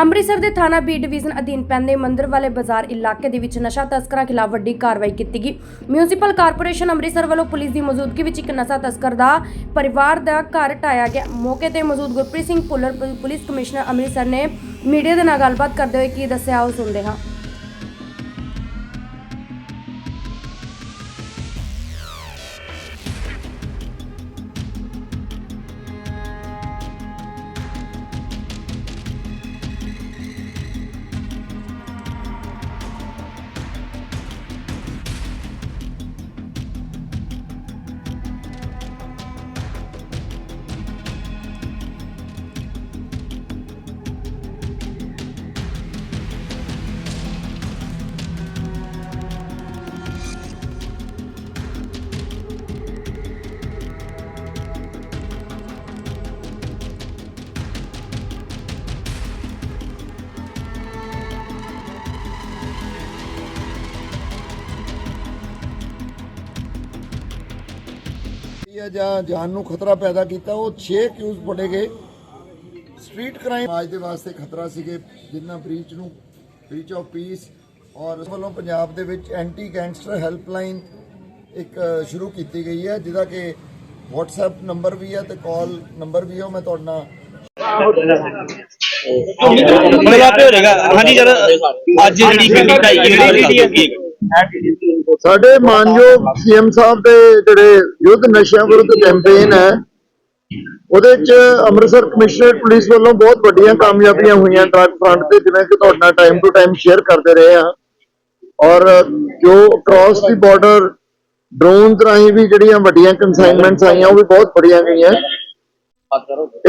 ਅੰਮ੍ਰਿਤਸਰ ਦੇ ਥਾਣਾ B division ਅਧੀਨ ਪੈਂਦੇ ਮੰਦਰ ਵਾਲੇ ਬਾਜ਼ਾਰ ਇਲਾਕੇ ਦੇ ਵਿੱਚ ਨਸ਼ਾ ਤਸਕਰਾਂ ਖਿਲਾਫ ਵੱਡੀ ਕਾਰਵਾਈ ਕੀਤੀ ਗਈ। ਮਿਊਨਿਸਪਲ ਕਾਰਪੋਰੇਸ਼ਨ ਅੰਮ੍ਰਿਤਸਰ ਵੱਲੋਂ ਪੁਲਿਸ ਦੀ ਮੌਜੂਦਗੀ ਵਿੱਚ ਇੱਕ ਨਸ਼ਾ ਤਸਕਰ ਦਾ ਪਰਿਵਾਰ ਦਾ ਘਰ ਢਾਇਆ ਗਿਆ। ਮੌਕੇ ਤੇ ਮੌਜੂਦ ਗੁਰਪ੍ਰੀਤ ਸਿੰਘ ਭੁੱਲਰ, ਪੁਲਿਸ ਕਮਿਸ਼ਨਰ ਅੰਮ੍ਰਿਤਸਰ ਨੇ ਮੀਡੀਆ ਦੇ ਨਾਲ ਗੱਲਬਾਤ ਕਰਦੇ ਹੋਏ ਕੀ ਦੱਸਿਆ ਉਹ ਸੁਣਦੇ ਹਾਂ। ਇਹ ਜਾਂ ਜਾਨ ਨੂੰ ਖਤਰਾ ਪੈਦਾ ਕੀਤਾ, ਉਹ 6 ਕਿਊਜ਼ ਫੜੇ ਗਏ। ਸਟਰੀਟ ਕ੍ਰਾਈਮ ਅੱਜ ਦੇ ਵਾਸਤੇ ਖਤਰਾ ਸੀਗੇ, ਜਿਨ੍ਹਾਂ ਬ੍ਰੀਚ ਨੂੰ ਬ੍ਰੀਚ ਆਫ ਪੀਸ ਔਰ ਇਸ ਵੱਲੋਂ ਪੰਜਾਬ ਦੇ ਵਿੱਚ ਐਂਟੀ ਗੈਂਗਸਟਰ ਹੈਲਪਲਾਈਨ ਇੱਕ, ਸ਼ੁਰੂ ਕੀਤੀ ਗਈ ਹੈ, ਜਿਹਦਾ ਕਿ WhatsApp ਨੰਬਰ ਵੀ ਹੈ ਤੇ ਕਾਲ ਨੰਬਰ ਵੀ ਹੈ, ਉਹ ਮੈਂ ਤੁਹਾਡੇ ਨਾਲ ਮੇਰੇ ਆਪੇ ਹੋ ਜਾਏਗਾ। ਹਾਂਜੀ ਜਰ ਅੱਜ ਜਿਹੜੀ ਗੱਡੀ ਢਾਈ ਜਿਹੜੀ ਸਾਡੇ ਮਾਨਯੋਗ ਸੀਐਮ ਸਾਹਿਬ ਦੇ ਜਿਹੜੇ ਯੁੱਧ ਨਸ਼ਿਆਂ ਵਿਰੁੱਧ ਕੈਂਪੇਨ ਹੈ, ਉਹਦੇ ਚ ਅੰਮ੍ਰਿਤਸਰ ਕਮਿਸ਼ਨਰੇਟ ਪੁਲਿਸ ਵੱਲੋਂ ਬਹੁਤ ਵੱਡੀਆਂ ਕਾਮਯਾਬੀਆਂ ਹੋਈਆਂ ਡਰੱਗ ਫਰੰਟ ਤੇ, ਜਿਵੇਂ ਕਿ ਤੁਹਾਡੇ ਟਾਈਮ ਟੂ ਟਾਈਮ ਸ਼ੇਅਰ ਕਰਦੇ ਰਹੇ ਆ ਔਰ ਜੋ ਕ੍ਰਾਸ ਦੀ ਬਾਰਡਰ ਡਰੋਨ ਰਾਹੀਂ ਵੀ ਜਿਹੜੀਆਂ ਵੱਡੀਆਂ ਕਨਸਾਈਨਮੈਂਟਸ ਆਈਆਂ, ਉਹ ਵੀ ਬਹੁਤ ਬੜੀਆਂ ਗਈਆਂ।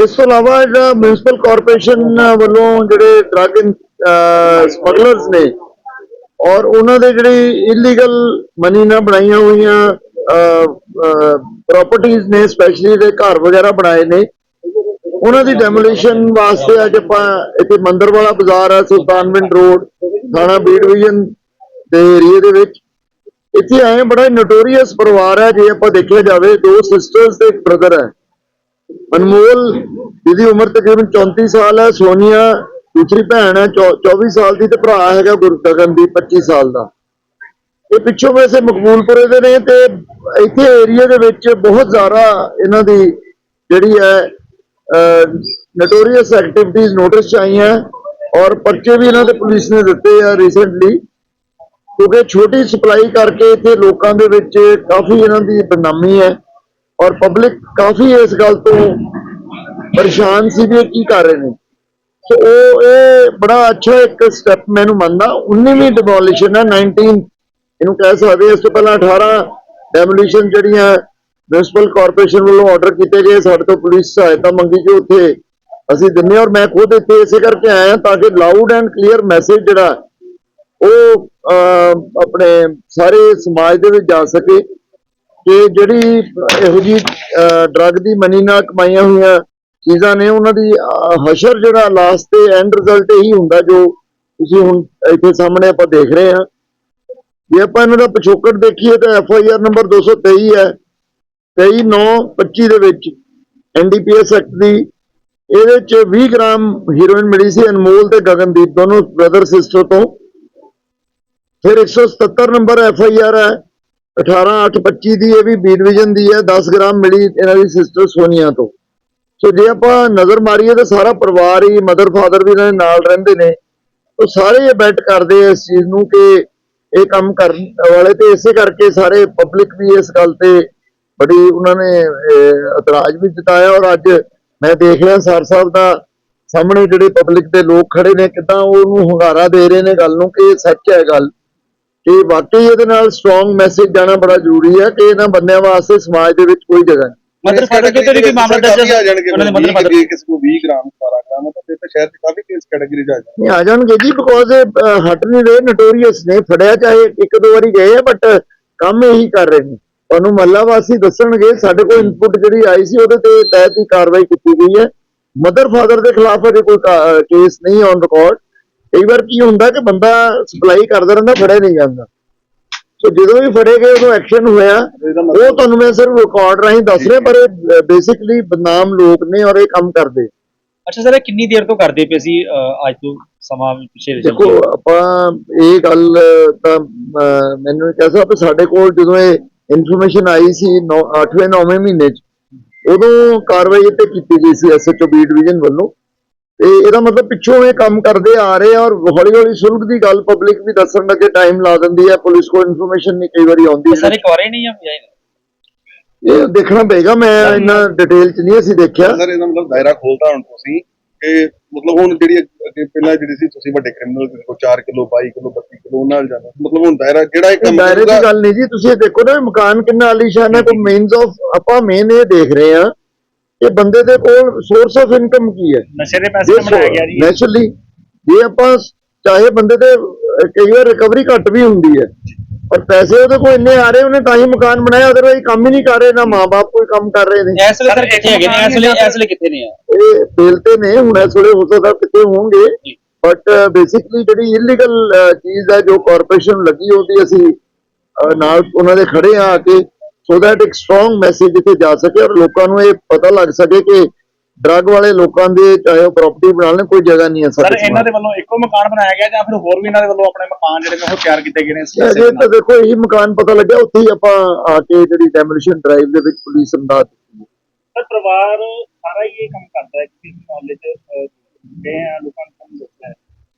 ਇਸ ਤੋਂ ਇਲਾਵਾ ਜਿਹੜਾ ਮਿਊਨਿਸਪਲ ਕਾਰਪੋਰੇਸ਼ਨ ਵੱਲੋਂ ਜਿਹੜੇ ਡਰੱਗ ਸਮਗਲਰਸ ਨੇ ਔਰ ਉਹਨਾਂ ਦੇ ਜਿਹੜੀ ਇਲੀਗਲ ਮਨੀ ਨਾਲ ਬਣਾਈਆਂ ਹੋਈਆਂ ਪ੍ਰਾਪਰਟੀਆਂ ਨੇ ਸਪੈਸ਼ਲੀ ਦੇ ਘਰ ਵਗੈਰਾ ਬਣਾਏ ਨੇ, ਉਹਨਾਂ ਦੀ ਡੈਮੋਲੀਸ਼ਨ ਵਾਸਤੇ ਅੱਜ ਆਪਾਂ ਇੱਥੇ ਮੰਦਰ ਵਾਲਾ ਬਾਜ਼ਾਰ ਹੈ ਸੁਲਤਾਨਵਿੰਡ ਰੋਡ, ਥਾਣਾ ਬੀ ਡਿਵੀਜ਼ਨ ਦੇ ਏਰੀਏ ਦੇ ਵਿੱਚ। ਇੱਥੇ ਆਏ, ਬੜਾ ਨੋਟੋਰੀਅਸ ਪਰਿਵਾਰ ਹੈ, ਜੇ ਆਪਾਂ ਦੇਖਿਆ ਜਾਵੇ, ਦੋ ਸਿਸਟਰਸ ਤੇ ਇੱਕ ਬ੍ਰਦਰ ਹੈ। ਅਨਮੋਲ, ਜਿਹਦੀ ਉਮਰ ਤਕਰੀਬਨ 34 ਸਾਲ ਹੈ, ਸੋਨੀਆ ਦੂਸਰੀ ਭੈਣ ਹੈ, ਚੌ- 24 ਸਾਲ ਦੀ ਤੇ ਭਰਾ ਹੈਗਾ ਗੁਰਗਗਨ ਦੀ 25 ਸਾਲ ਦਾ। ਇਹ ਪਿੱਛੋਂ ਵੈਸੇ ਮਕਬੂਲਪੁਰੇ ਦੇ ਨੇ ਤੇ ਇੱਥੇ ਏਰੀਆ ਦੇ ਵਿੱਚ ਬਹੁਤ ਜ਼ਿਆਦਾ ਇਹਨਾਂ ਦੀ ਜਿਹੜੀ ਹੈ ਨੋਟੋਰੀਅਸ ਐਕਟੀਵਿਟੀਜ਼ ਨੋਟਿਸ ਆਈਆਂ ਔਰ ਪਰਚੇ ਵੀ ਇਹਨਾਂ ਦੇ ਪੁਲਿਸ ਨੇ ਦਿੱਤੇ ਆ ਰੀਸੈਂਟਲੀ ਕਿਉਂਕਿ ਛੋਟੀ ਸਪਲਾਈ ਕਰਕੇ ਇੱਥੇ ਲੋਕਾਂ ਦੇ ਵਿੱਚ ਕਾਫੀ ਇਹਨਾਂ ਦੀ ਬਦਨਾਮੀ ਹੈ ਔਰ ਪਬਲਿਕ ਕਾਫੀ ਇਸ ਗੱਲ ਤੋਂ ਪਰੇਸ਼ਾਨ ਸੀ ਵੀ ਇਹ ਕੀ ਕਰ ਰਹੇ ਨੇ। ਸੋ ਉਹ ਇਹ ਬੜਾ ਅੱਛਾ ਇੱਕ ਸਟੈਪ ਮੈਨੂੰ ਮੰਨਦਾ। 19ਵੀਂ ਡਿਮੋਲੀਸ਼ਨ ਹੈ 19 ਇਹਨੂੰ ਕਹਿ ਸਕਦੇ ਇਸ ਤੋਂ ਪਹਿਲਾਂ 18 ਡੈਮੋਲੀਸ਼ਨ ਜਿਹੜੀਆਂ ਮਿਊਨਿਸਪਲ ਕਾਰਪੋਰੇਸ਼ਨ ਵੱਲੋਂ ਆਰਡਰ ਕੀਤੇ ਗਏ। ਸਾਡੇ ਤੋਂ ਪੁਲਿਸ ਸਹਾਇਤਾ ਮੰਗੀ ਜੋ ਉੱਥੇ। ਅਸੀਂ ਦਿੰਨੇ ਔਰ ਮੈਂ ਖੁਦ ਇੱਥੇ ਇਸੇ ਕਰਕੇ ਆਇਆ ਤਾਂ ਕਿ ਲਾਊਡ ਐਂਡ ਕਲੀਅਰ ਮੈਸੇਜ ਜਿਹੜਾ, ਉਹ ਆਪਣੇ ਸਾਰੇ ਸਮਾਜ ਦੇ ਵਿੱਚ ਜਾ ਸਕੇ ਕਿ ਜਿਹੜੀ ਇਹੋ ਜੀ ਡਰੱਗ ਦੀ ਮਨੀ ਨਾਲ ਕਮਾਈਆਂ ਹੋਈਆਂ ਚੀਜ਼ਾਂ ਨੇ ਉਹਨਾਂ ਦੀ ਅਹ, ਹਸ਼ਰ ਜਿਹੜਾ ਲਾਸਟ ਤੇ ਐਂਡ ਰਿਜ਼ਲਟ ਇਹੀ ਹੁੰਦਾ ਜੋ ਤੁਸੀਂ ਹੁਣ ਇੱਥੇ ਸਾਹਮਣੇ ਆਪਾਂ ਦੇਖ ਰਹੇ ਹਾਂ। ਜੇ ਆਪਾਂ ਇਹਨਾਂ ਦਾ ਪਿਛੋਕੜ ਦੇਖੀਏ ਤਾਂ ਐਫ ਆਈ ਆਰ ਨੰਬਰ 223 ਹੈ। 23925 ਦੇ ਵਿੱਚ ਐਨਡੀਪੀਐਸ ਐਕਟ ਦੀ ਇਹਦੇ ਚ 20 ਗ੍ਰਾਮ ਹੀਰੋਇਨ ਮਿਲੀ ਸੀ ਅਨਮੋਲ ਤੇ ਗਗਨਦੀਪ ਦੋਨੋਂ ਬ੍ਰਦਰ ਸਿਸਟਰ ਤੋਂ। ਫਿਰ 177 ਨੰਬਰ ਐਫ ਆਈ ਆਰ ਹੈ। 18825 ਦੀ ਇਹ ਵੀ ਬੀ ਡਿਵੀਜ਼ਨ ਦੀ ਹੈ। 10 ਗ੍ਰਾਮ ਮਿਲੀ ਇਹਨਾਂ ਦੀ ਸਿਸਟਰ ਸੋਨੀਆ ਤੋਂ। ਸੋ ਜੇ ਆਪਾਂ ਨਜ਼ਰ ਮਾਰੀਏ ਤਾਂ ਸਾਰਾ ਪਰਿਵਾਰ ਹੀ ਮਦਰ ਫਾਦਰ ਵੀ ਇਹਨਾਂ ਦੇ ਨਾਲ ਰਹਿੰਦੇ ਨੇ। ਉਹ ਸਾਰੇ ਇਹ ਬੈਟ ਕਰਦੇ ਇਸ ਚੀਜ਼ ਨੂੰ ਕਿ ਇਹ ਕੰਮ ਕਰਨ ਵਾਲੇ ਤੇ ਇਸੇ ਕਰਕੇ ਸਾਰੇ ਪਬਲਿਕ ਵੀ ਇਸ ਗੱਲ ਤੇ ਬੜੀ ਉਹਨਾਂ ਨੇ ਇਤਰਾਜ਼ ਵੀ ਜਤਾਇਆ ਔਰ ਅੱਜ ਮੈਂ ਦੇਖ ਰਿਹਾ ਸਰ ਸਾਹਿਬ ਦਾ ਸਾਹਮਣੇ ਜਿਹੜੇ ਪਬਲਿਕ ਦੇ ਲੋਕ ਖੜੇ ਨੇ, ਕਿਦਾਂ ਉਹਨੂੰ ਹੁੰਗਾਰਾ ਦੇ ਰਹੇ ਨੇ ਗੱਲ ਨੂੰ ਕਿ ਸੱਚ ਹੈ ਗੱਲ। ਕਿ ਵਾਕਈ ਇਹਦੇ ਨਾਲ ਸਟਰੋਂਗ ਮੈਸੇਜ ਜਾਣਾ ਬੜਾ ਜ਼ਰੂਰੀ ਹੈ ਕਿ ਇਹਨਾਂ ਬੰਦਿਆਂ ਵਾਸਤੇ ਸਮਾਜ ਦੇ ਵਿੱਚ ਕੋਈ ਜਗ੍ਹਾ ਨਹੀਂ। ਮਦਰ ਫਾਦਰ ਵੀ ਕੋਈ ਮਾਮਲਾ ਦਰਜ ਆ ਜਾਣਗੇ ਉਹਨਾਂ ਦੇ ਮਦਰ ਫਾਦਰ ਕਿਸੇ ਕੋ 20 ਗ੍ਰਾਮ 17 ਗ੍ਰਾਮ ਤਾਂ ਸ਼ਹਿਰ 'ਚ ਕਾਫੀ ਕੇਸ ਕੈਟਾਗਰੀ 'ਚ ਆ ਜਾਣਗੇ। ਨਹੀਂ ਆ ਜਾਣਗੇ ਜੀ ਬਿਕੋਜ਼ ਹਟ ਨਹੀਂ ਰਹੇ ਨੋਟੋਰੀਅਸ ਨੇ ਫੜਿਆ ਚਾਹੇ ਇੱਕ ਦੋ ਵਾਰੀ ਗਏ ਆ ਬਟ ਕੰਮ ਇਹੀ ਕਰ ਰਹੇ ਨੇ। ਤੁਹਾਨੂੰ ਮੱਲਾ ਵਾਸੀ ਦੱਸਣਗੇ ਸਾਡੇ ਕੋਲ ਇਨਪੁਟ ਜਿਹੜੀ ਆਈ ਸੀ ਉਹਦੇ ਤੇ ਤਹਿਤ ਹੀ ਕਾਰਵਾਈ ਕੀਤੀ ਗਈ ਹੈ। ਮਦਰ ਫਾਦਰ ਦੇ ਖਿਲਾਫ ਅਜੇ ਕੋਈ ਕੇਸ ਨਹੀਂ ਔਨ ਰਿਕਾਰਡ ਕਈ ਵਾਰ ਕੀ ਹੁੰਦਾ ਕਿ ਬੰਦਾ ਸਪਲਾਈ ਕਰਦਾ ਰਹਿੰਦਾ ਫੜਿਆ ਨਹੀਂ ਜਾਂਦਾ। ਸੋ ਜਦੋਂ ਵੀ ਫੜੇ ਗਏ ਉਦੋਂ ਐਕਸ਼ਨ ਹੋਇਆ। ਉਹ ਤੁਹਾਨੂੰ ਮੈਂ ਸਿਰਫ ਰਿਕਾਰਡ ਰਾਹੀਂ ਦੱਸ ਰਿਹਾ ਪਰ ਬੇਸਿਕਲੀ ਬਦਨਾਮ ਲੋਕ ਨੇ ਔਰ ਇਹ ਕੰਮ ਕਰਦੇ। ਅੱਛਾ ਸਰ ਇਹ ਕਿੰਨੀ ਦੇਰ ਤੋਂ ਕਰਦੇ ਪਏ ਸੀ ਅੱਜ ਤੋਂ ਸਮਾਂ ਪਿਛੇ ਦੇਖੋ ਆਪਾਂ ਇਹ ਗੱਲ ਤਾਂ ਮੈਨੂੰ ਕਹਿ ਸਕਦਾ ਵੀ ਸਾਡੇ ਕੋਲ ਜਦੋਂ ਇਹ ਇਨਫੋਰਮੇਸ਼ਨ ਆਈ ਸੀ 8ਵੇਂ 9ਵੇਂ ਮਹੀਨੇ ਚ ਉਦੋਂ ਕਾਰਵਾਈ ਇਹ ਤੇ ਕੀਤੀ ਗਈ ਸੀ ਐਸਐਚਓ ਬੀ ਡਿਵੀਜ਼ਨ ਵੱਲੋਂ। ਤੇ ਇਹਦਾ ਮਤਲਬ ਪਿੱਛੋਂ ਇਹ ਕੰਮ ਕਰਦੇ ਆ ਰਹੇ ਆ ਔਰ ਹੌਲੀ ਹੌਲੀ ਸੁਲਗ ਦੀ ਗੱਲ ਪਬਲਿਕ ਵੀ ਦੱਸਣ ਲੱਗੇ ਟਾਈਮ ਲਾ ਦਿੰਦੀ ਹੈ ਪੁਲਿਸ ਕੋਲ ਇਨਫੋਰਮੇਸ਼ਨ ਨਹੀਂ ਕਈ ਵਾਰੀ ਆਉਂਦੀ ਸਰ ਇੱਕ ਵਾਰੇ ਨਹੀਂ ਆ ਇਹ ਦੇਖਣਾ ਪਏਗਾ ਮੈਂ ਇੰਨਾ ਡਿਟੇਲ ਚ ਨਹੀਂ ਅਸੀਂ ਦੇਖਿਆ। ਸਰ ਇਹਦਾ ਮਤਲਬ ਦਾਇਰਾ ਖੋਲਤਾ ਹੁਣ ਤੁਸੀਂ ਕਿ ਮਤਲਬ ਹੁਣ ਜਿਹੜੀ ਅੱਗੇ ਪਹਿਲਾਂ ਜਿਹੜੀ ਸੀ ਤੁਸੀਂ ਵੱਡੇ ਕ੍ਰਿਮੀਨਲ ਕੋ 4 ਕਿਲੋ 22 ਕਿਲੋ 32 ਕਿਲੋ ਨਾਲ ਜਾਣਾ ਮਤਲਬ ਹੁਣ ਦਾਇਰਾ ਜਿਹੜਾ ਇਹ ਕੰਮ ਦਾਇਰੇ ਦੀ ਗੱਲ ਨਹੀਂ ਜੀ ਤੁਸੀਂ ਇਹ ਦੇਖੋ ਨਾ ਇਹ ਮਕਾਨ ਕਿੰਨਾ ਆਲੀਸ਼ਾਨ ਹੈ ਕੋਈ ਮੇਨਸ ਆਫ ਆਪਾਂ ਮੇਨ ਇਹ ਦੇਖ ਰਹੇ ਆ ਕਿ ਬੰਦੇ ਦੇ ਕੋਲ ਸੋਰਸ ਆਫ ਇਨਕਮ ਕੀ ਹੈ? ਨਸ਼ੇ ਦੇ ਪੈਸੇ ਬਣਾਇਆ ਗਿਆ ਜੀ। ਨੈਚੁਰਲੀ ਜੇ ਆਪਾਂ ਚਾਹੇ ਬੰਦੇ ਦੇ ਕਈ ਵਾਰ ਰਿਕਵਰੀ ਘੱਟ ਵੀ ਹੁੰਦੀ ਹੈ ਪਰ ਪੈਸੇ ਉਹਦੇ ਕੋਲ ਇੰਨੇ ਆ ਰਹੇ ਉਹਨੇ ਤਾਂ ਹੀ ਮਕਾਨ ਬਣਾਇਆ ਅਦਰਵਾਈਜ਼ ਕੰਮ ਹੀ ਨਹੀਂ ਕਰ ਰਹੇ ਨਾ ਮਾਪੇ ਕੋਈ ਕੰਮ ਕਰ ਰਹੇ ਨੇ। ਇਸ ਵੇਲੇ ਸਰ ਕਿੱਥੇ ਹੈਗੇ ਨੇ? ਇਸ ਵੇਲੇ ਇਸ ਵੇਲੇ ਕਿੱਥੇ ਨੇ? ਆ ਇਹ ਬੇਲ ਤੇ ਨੇ ਹੁਣ ਇਸ ਵੇਲੇ ਹੋ ਸਕਦਾ ਕਿਤੇ ਹੋਣਗੇ। ਬਟ ਬੇਸਿਕਲੀ ਜਿਹੜੀ ਇਲੀਗਲ ਚੀਜ਼ ਹੈ ਜੋ ਕਾਰਪੋਰੇਸ਼ਨ ਲੱਗੀ ਉਹਦੀ ਅਸੀਂ ਨਾਲ ਉਹਨਾਂ ਦੇ ਖੜੇ ਆ ਕੇ ਸੋ ਦੈਟ ਇੱਕ ਸਟਰੋਂਗ ਮੈਸੇਜ ਇੱਥੇ ਜਾ ਸਕੇ ਔਰ ਲੋਕਾਂ ਨੂੰ ਇਹ ਪਤਾ ਲੱਗ ਸਕੇ ਕਿ ਡਰੱਗ ਵਾਲੇ ਲੋਕਾਂ ਦੇ ਚਾਹੇ ਉਹ ਪ੍ਰਾਪਰਟੀ ਬਣਾ ਲੈਣ ਕੋਈ ਜਗ੍ਹਾ ਨਹੀਂ ਹੈ ਸਰ ਇਹਨਾਂ ਦੇ ਵੱਲੋਂ ਇੱਕੋ ਮਕਾਨ ਬਣਾਇਆ ਗਿਆ ਜਾਂ ਫਿਰ ਹੋਰ ਵੀ ਇਹਨਾਂ ਦੇ ਵੱਲੋਂ ਆਪਣੇ ਮਕਾਨ ਜਿਹੜੇ ਨੇ ਉਹ ਤਿਆਰ ਕੀਤੇ ਗਏ ਨੇ ਪੈਸੇ? ਤਾਂ ਦੇਖੋ ਇਹੀ ਮਕਾਨ ਪਤਾ ਲੱਗਿਆ ਉੱਥੇ ਹੀ ਆਪਾਂ ਆ ਕੇ ਜਿਹੜੀ ਡੈਮੋਲੀਸ਼ਨ ਡਰਾਈਵ ਦੇ ਵਿੱਚ ਪੁਲਿਸ ਅੰਦਾਜ਼ ਸਰ ਪਰਿਵਾਰ ਸਾਰਾ ਹੀ ਇਹ ਕੰਮ ਕਰਦਾ ਹੈ ਕਿ ਨੌਲੇਜ ਗਏ ਆ ਲੋਕਾਂ ਨੂੰ ਦੱਸਦਾ ਹੈ।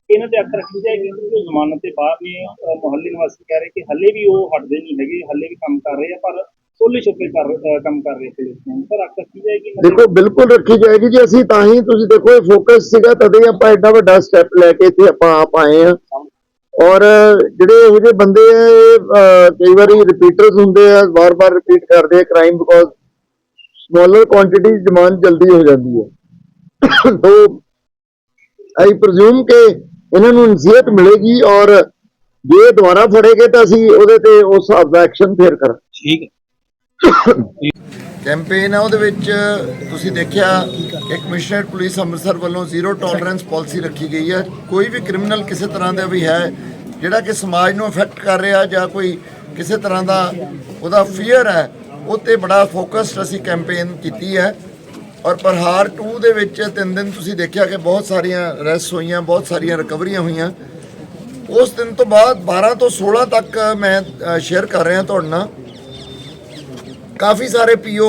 ਇਹਨਾਂ ਤੇ ਅੱਖ ਰੱਖੀ ਜਾਏਗੀ ਕਿ ਜ਼ਮਾਨਤ ਦੇ ਬਾਹਰ ਨੇ ਮੁਹੱਲੇ ਨਿਵਾਸੀ ਕਹਿ ਰਹੇ ਕਿ ਹੱਲੇ ਵੀ ਉਹ ਹਟਦੇ ਨਹੀਂ ਹੈਗੇ ਹੱਲੇ ਵੀ ਕੰਮ ਕਰ ਰਹੇ ਆ ਪਰ ਸੋਲੇ ਛੁਪੇ ਕਰ ਅਹ ਕੰਮ ਕਰ ਰਹੇ ਸੀ ਸਰ ਅੱਖ ਰੱਖੀ ਜਾਏਗੀ ਇਹਨਾਂ ਤੇ? ਦੇਖੋ ਬਿਲਕੁਲ ਰੱਖੀ ਜਾਏਗੀ ਜੀ। ਅਸੀਂ ਤਾਂ ਹੀ ਤੁਸੀਂ ਦੇਖੋ ਇਹ ਫੋਕਸ ਸੀਗਾ ਤਦੇ ਆਪਾਂ ਐਡਾ ਵੱਡਾ ਸਟੈਪ ਲੈ ਕੇ ਇੱਥੇ ਆਪਾਂ ਆਪ ਆਏ ਆ ਔਰ ਜਿਹੜੇ ਇਹੋ ਜਿਹੇ ਬੰਦੇ ਆ ਇਹ ਕਈ ਵਾਰੀ ਰਿਪੀਟਰਸ ਹੁੰਦੇ ਆ ਵਾਰ-ਵਾਰ ਰਿਪੀਟ ਕਰਦੇ ਆ crime because smaller quantity demand ਜਲਦੀ ਹੋ ਜਾਂਦੀ ਹੈ। ਤੋ ਆਈ ਪ੍ਰਜ਼ੂਮ ਕਿ ਇਹਨਾਂ ਨੂੰ ਨਸੀਹਤ ਮਿਲੇਗੀ ਔਰ ਜੇ ਦੁਬਾਰਾ ਫੜੇਗੇ ਤਾਂ ਅਸੀਂ ਉਹਦੇ ਤੇ ਉਸ ਹਿਸਾਬ ਦਾ ਐਕਸ਼ਨ ਫੇਰ ਕਰਾਂਗੇ। ਠੀਕ ਹੈ। ਕੈਂਪੇਨ ਹੈ ਉਹਦੇ ਵਿੱਚ ਤੁਸੀਂ ਦੇਖਿਆ ਕਿ ਕਮਿਸ਼ਨਰ ਪੁਲਿਸ ਅੰਮ੍ਰਿਤਸਰ ਵੱਲੋਂ ਜ਼ੀਰੋ ਟੋਲਰੈਂਸ ਪਾਲਿਸੀ ਰੱਖੀ ਗਈ ਹੈ। ਕੋਈ ਵੀ ਕ੍ਰਿਮੀਨਲ ਕਿਸੇ ਤਰ੍ਹਾਂ ਦਾ ਵੀ ਹੈ, ਜਿਹੜਾ ਕਿ ਸਮਾਜ ਨੂੰ ਅਫੈਕਟ ਕਰ ਰਿਹਾ ਜਾਂ ਕੋਈ ਕਿਸੇ ਤਰ੍ਹਾਂ ਦਾ ਉਹਦਾ ਫੀਅਰ ਹੈ, ਉਹ ਤੇ ਬੜਾ ਫੋਕਸਡ ਅਸੀਂ ਕੈਂਪੇਨ ਕੀਤੀ ਹੈ। ਔਰ ਪ੍ਰਹਾਰ 2 ਦੇ ਵਿੱਚ ਤਿੰਨ ਦਿਨ ਤੁਸੀਂ ਦੇਖਿਆ ਕਿ ਬਹੁਤ ਸਾਰੀਆਂ ਅਰੈਸਟ ਹੋਈਆਂ, ਬਹੁਤ ਸਾਰੀਆਂ ਰਿਕਵਰੀਆਂ ਹੋਈਆਂ। ਉਸ ਦਿਨ ਤੋਂ ਬਾਅਦ 12 ਤੋਂ 16 ਤੱਕ ਮੈਂ ਸ਼ੇਅਰ ਕਰ ਰਿਹਾ ਤੁਹਾਡੇ ਨਾਲ। ਕਾਫੀ ਸਾਰੇ ਪੀਓ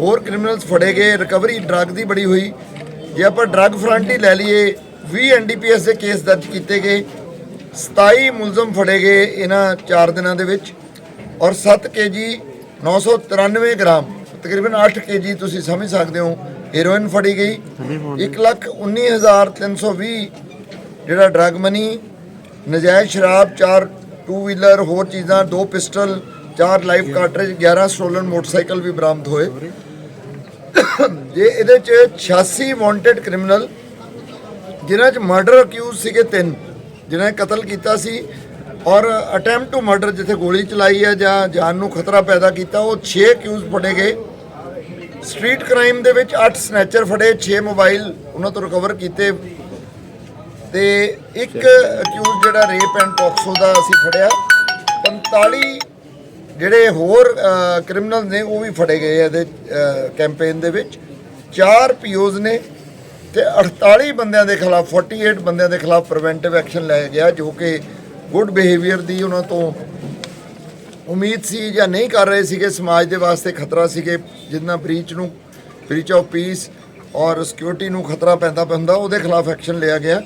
ਹੋਰ ਕ੍ਰਿਮੀਨਲਸ ਫੜੇ ਗਏ ਰਿਕਵਰੀ ਡਰੱਗ ਦੀ ਬੜੀ ਹੋਈ। ਜੇ ਆਪਾਂ ਡਰੱਗ ਫਰੰਟ ਹੀ ਲੈ ਲਈਏ 20 ਐਨਡੀਪੀਐਸ ਦੇ ਕੇਸ ਦਰਜ ਕੀਤੇ ਗਏ 27 ਮੁਲਜ਼ਮ ਫੜੇ ਗਏ ਇਹਨਾਂ 4 ਦਿਨਾਂ ਦੇ ਵਿੱਚ ਔਰ 7 ਕੇਜੀ 993 ਗ੍ਰਾਮ ਤਕਰੀਬਨ 8 ਕੇਜੀ ਤੁਸੀਂ ਸਮਝ ਸਕਦੇ ਹੋ ਹੈਰੋਇਨ ਫੜੀ ਗਈ। 119320 ਜਿਹੜਾ ਡਰੱਗ ਮਨੀ ਨਜਾਇਜ਼ ਸ਼ਰਾਬ 4 ਟੂ ਵੀਲਰ ਹੋਰ ਚੀਜ਼ਾਂ ਦੋ ਪਿਸਟਲ ਚਾਰ ਲਾਈਫ ਕਾਰਟ੍ਰਿਜ 11 ਸਟੋਲਨ ਮੋਟਰਸਾਈਕਲ ਵੀ ਬਰਾਮਦ ਹੋਏ। ਜੇ ਇਹਦੇ ਚ 86 ਵਾਂਟਡ ਕ੍ਰਿਮੀਨਲ ਜਿਨ੍ਹਾਂ ਚ ਮਰਡਰ ਅਕਿਊਜ਼ ਸੀਗੇ ਤਿੰਨ, ਜਿਨ੍ਹਾਂ ਨੇ ਕਤਲ ਕੀਤਾ ਸੀ, ਔਰ ਅਟੈਂਪਟ ਟੂ ਮਰਡਰ ਜਿੱਥੇ ਗੋਲੀ ਚਲਾਈ ਹੈ ਜਾਂ ਜਾਨ ਨੂੰ ਖਤਰਾ ਪੈਦਾ ਕੀਤਾ, ਉਹ 6 ਅਕਿਊਜ਼ ਫੜੇ ਗਏ। ਸਟਰੀਟ ਕ੍ਰਾਈਮ ਦੇ ਵਿੱਚ 8 ਸਨੈਚਰ ਫੜੇ 6 ਮੋਬਾਈਲ ਉਹਨਾਂ ਤੋਂ ਰਿਕਵਰ ਕੀਤੇ। ਤੇ ਇੱਕ ਅਕਿਊਜ਼ ਜਿਹੜਾ ਰੇਪ ਐਂਡ ਟੌਕਸੋ ਦਾ ਅਸੀਂ ਫੜਿਆ। 45 ਜਿਹੜੇ ਹੋਰ ਕ੍ਰਿਮੀਨਲ ਨੇ ਉਹ ਵੀ ਫੜੇ ਗਏ ਇਹਦੇ ਕੈਂਪੇਨ ਦੇ ਵਿੱਚ। ਚਾਰ ਪੀਓਜ਼ ਨੇ ਤੇ 48 ਬੰਦਿਆਂ ਦੇ ਖਿਲਾਫ 48 ਬੰਦਿਆਂ ਦੇ ਖਿਲਾਫ ਪ੍ਰੀਵੈਂਟਿਵ ਐਕਸ਼ਨ ਲਿਆ ਗਿਆ, ਜੋ ਕਿ ਗੁੱਡ ਬਿਹੇਵੀਅਰ ਦੀ ਉਹਨਾਂ ਤੋਂ ਉਮੀਦ ਸੀ ਜਾਂ ਨਹੀਂ ਕਰ ਰਹੇ ਸੀਗੇ। ਸਮਾਜ ਦੇ ਵਾਸਤੇ ਖਤਰਾ ਸੀਗੇ, ਜਿੰਨਾ ਬ੍ਰੀਚ ਨੂੰ ਬ੍ਰੀਚ ਆਫ ਪੀਸ ਔਰ ਸਿਕਿਉਰਿਟੀ ਨੂੰ ਖਤਰਾ ਪੈਂਦਾ ਪੈਂਦਾ ਉਹਦੇ ਖਿਲਾਫ ਐਕਸ਼ਨ ਲਿਆ ਗਿਆ।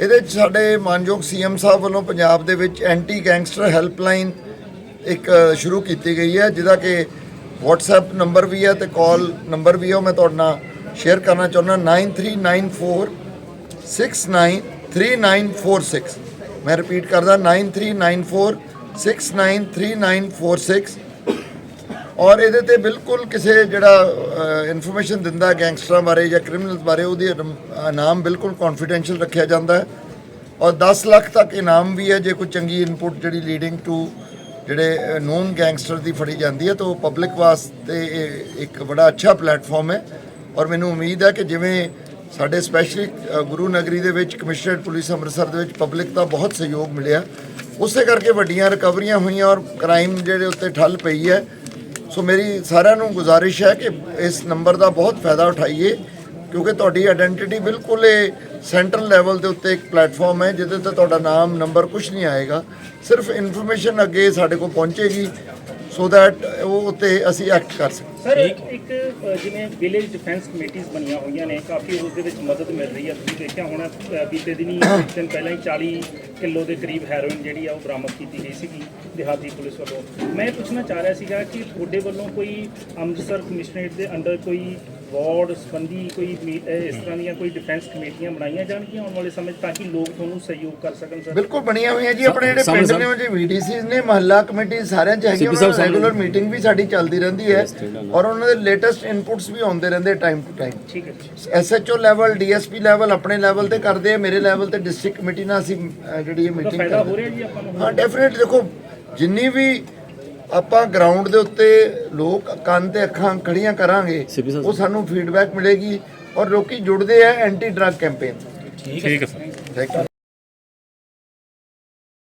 ਇਹਦੇ 'ਚ ਸਾਡੇ ਮਾਨਯੋਗ ਸੀਐਮ ਸਾਹਿਬ ਵੱਲੋਂ ਪੰਜਾਬ ਦੇ ਵਿੱਚ ਐਂਟੀ ਗੈਂਗਸਟਰ ਹੈਲਪਲਾਈਨ ਇੱਕ ਸ਼ੁਰੂ ਕੀਤੀ ਗਈ ਹੈ, ਜਿਹਦਾ ਕਿ WhatsApp ਨੰਬਰ ਵੀ ਹੈ ਤੇ ਕਾਲ ਨੰਬਰ ਵੀ ਹੈ, ਉਹ ਮੈਂ ਤੁਹਾਡੇ ਨਾਲ ਸ਼ੇਅਰ ਕਰਨਾ ਚਾਹੁੰਦਾ 9394 693946 ਮੈਂ ਰਿਪੀਟ ਕਰਦਾ 9394693946 ਔਰ ਇਹਦੇ ਤੇ ਬਿਲਕੁਲ ਕਿਸੇ ਜਿਹੜਾ ਇਨਫੋਰਮੇਸ਼ਨ ਦਿੰਦਾ ਗੈਂਗਸਟਰਾਂ ਬਾਰੇ ਜਾਂ ਕ੍ਰਿਮੀਨਲਸ ਬਾਰੇ, ਉਹਦੀ ਰਮ- ਨਾਮ ਬਿਲਕੁਲ ਕੌਨਫੀਡੈਂਸ਼ੀਅਲ ਰੱਖਿਆ ਜਾਂਦਾ ਹੈ। ਔਰ 10 ਲੱਖ ਤੱਕ ਇਨਾਮ ਵੀ ਹੈ, ਜੇ ਕੋਈ ਚੰਗੀ ਇਨਪੁਟ ਜਿਹੜੀ ਲੀਡਿੰਗ ਟੂ ਜਿਹੜੇ ਨੋਨ ਗੈਂਗਸਟਰ ਦੀ ਫੜੀ ਜਾਂਦੀ ਹੈ, ਤਾਂ ਉਹ ਪਬਲਿਕ ਵਾਸਤੇ ਇਹ ਇੱਕ ਬੜਾ ਅੱਛਾ ਪਲੇਟਫਾਰਮ ਹੈ। ਔਰ ਮੈਨੂੰ ਉਮੀਦ ਹੈ ਕਿ ਜਿਵੇਂ ਸਾਡੇ ਸਪੈਸ਼ਲੀ ਗੁਰੂ ਨਗਰੀ ਦੇ ਵਿੱਚ ਕਮਿਸ਼ਨਰੇਟ ਪੁਲਿਸ ਅੰਮ੍ਰਿਤਸਰ ਦੇ ਵਿੱਚ ਪਬਲਿਕ ਦਾ ਬਹੁਤ ਸਹਿਯੋਗ ਮਿਲਿਆ। ਉਸੇ ਕਰਕੇ ਵੱਡੀਆਂ ਰਿਕਵਰੀਆਂ ਹੋਈਆਂ ਔਰ ਕ੍ਰਾਈਮ ਜਿਹੜੇ ਉੱਤੇ ਠੱਲ ਪਈ ਹੈ। ਸੋ ਮੇਰੀ ਸਾਰਿਆਂ ਨੂੰ ਗੁਜ਼ਾਰਿਸ਼ ਹੈ ਕਿ ਇਸ ਨੰਬਰ ਦਾ ਬਹੁਤ ਫਾਇਦਾ ਉਠਾਈਏ, ਕਿਉਂਕਿ ਤੁਹਾਡੀ ਆਇਡੈਂਟੀਟੀ ਬਿਲਕੁਲ ਇਹ ਸੈਂਟਰਲ ਲੈਵਲ ਦੇ ਉੱਤੇ ਇੱਕ ਪਲੇਟਫਾਰਮ ਹੈ ਜਿਹਦੇ ਤੇ ਤੁਹਾਡਾ ਨਾਮ ਨੰਬਰ ਕੁਝ ਨਹੀਂ ਆਏਗਾ। ਸਿਰਫ ਇਨਫੋਰਮੇਸ਼ਨ ਅੱਗੇ ਸਾਡੇ ਕੋਲ ਪਹੁੰਚੇਗੀ ਸੋ that ਉਹ ਉੱਤੇ ਅਸੀਂ ਐਕਟ ਕਰ ਸਕੀਏ। ਸਰ ਇੱਕ ਅ, ਜਿਵੇਂ ਵਿਲੇਜ ਡਿਫੈਂਸ ਕਮੇਟੀਆਂ ਬਣੀਆਂ ਹੋਈਆਂ ਨੇ ਕਾਫੀ ਉਸ ਦੇ ਵਿੱਚ ਮਦਦ ਮਿਲ ਰਹੀ ਹੈ। ਤੁਸੀਂ ਦੇਖਿਆ ਹੋਣਾ ਬੀਤੇ ਦਿਨੀ ਇੱਕ ਦਿਨ ਪਹਿਲਾਂ ਹੀ 40 ਕਿਲੋ ਦੇ ਕਰੀਬ ਹੈਰੋਇਨ ਜਿਹੜੀ ਆ ਉਹ ਬਰਾਮਦ ਕੀਤੀ ਗਈ ਸੀਗੀ ਦਿਹਾਤੀ ਪੁਲਿਸ ਵੱਲੋਂ। ਮੈਂ ਇਹ ਪੁੱਛਣਾ ਚਾਹ ਰਿਹਾ ਸੀਗਾ ਕਿ ਤੁਹਾਡੇ ਵੱਲੋਂ ਕੋਈ ਅੰਮ੍ਰਿਤਸਰ ਕਮਿਸ਼ਨਰੇਟ ਦੇ ਅੰਡਰ ਕੋਈ ਵਾਰਡ ਸੰਬੰਧੀ ਕੋਈ ਮੀ- ਇਸ ਤਰ੍ਹਾਂ ਦੀਆਂ ਕੋਈ ਡਿਫੈਂਸ ਕਮੇਟੀਆਂ ਬਣਾਈਆਂ ਜਾਣਗੀਆਂ ਆਉਣ ਵਾਲੇ ਸਮੇਂ 'ਚ ਤਾਂ ਕਿ ਲੋਕ ਤੁਹਾਨੂੰ ਸਹਿਯੋਗ ਕਰ ਸਕਣ ਸਰ? ਬਿਲਕੁਲ ਬਣੀਆਂ ਹੋਈਆਂ ਜੀ ਆਪਣੇ ਜਿਹੜੇ ਪਿੰਡ ਨੇ ਉਹ ਜੇ ਵੀਡੀਸੀਜ਼ ਨੇ ਮਹੱਲਾ ਕਮੇਟੀ ਸਾਰਿਆਂ ਚ ਹੈਗੀਆਂ ਉਹਨਾਂ ਰੈਗੂਲਰ ਮੀਟਿੰਗ ਵੀ ਸਾਡੀ ਚੱਲਦੀ ਰਹਿੰਦੀ ਹੈ ਔਰ ਉਹਨਾਂ ਦੇ ਲੇਟੈਸਟ ਇਨਪੁਟਸ ਵੀ ਆਉਂਦੇ ਰਹਿੰਦੇ ਟਾਈਮ ਟੂ ਟਾਈਮ ਠੀਕ ਹੈ ਐਸਐਚਓ ਲੈਵਲ ਡੀਐਸਪੀ ਲੈਵਲ ਆਪਣੇ ਲੈਵਲ ਤੇ ਕਰਦੇ ਆ ਮੇਰੇ ਲੈਵਲ ਤੇ ਡਿਸਟ੍ਰਿਕਟ ਕਮੇਟੀ ਨਾਲ ਅਸੀਂ ਅਹ, ਜਿਹੜੀ ਇਹ ਮੀਟਿੰਗ ਫਾਇਦਾ ਹੋ ਕਰਦੇ ਰਿਹਾ ਜੀ ਆਪਾਂ ਨੂੰ? ਹਾਂ ਡੈਫੀਨਿਟ ਦੇਖੋ ਜਿੰਨੀ ਵੀ ਆਪਾਂ ਗਰਾਊਂਡ ਦੇ ਉੱਤੇ ਲੋਕ ਕੰਨ ਤੇ ਅੱਖਾਂ ਖੜੀਆਂ ਕਰਾਂਗੇ ਉਹ ਸਾਨੂੰ ਫੀਡਬੈਕ ਮਿਲੇਗੀ ਔਰ ਲੋਕੀ ਜੁੜਦੇ ਆ ਐਂਟੀ ਡਰੱਗ ਕੈਂਪੇਨ ਠੀਕ ਹੈ ਸਰ। Thank you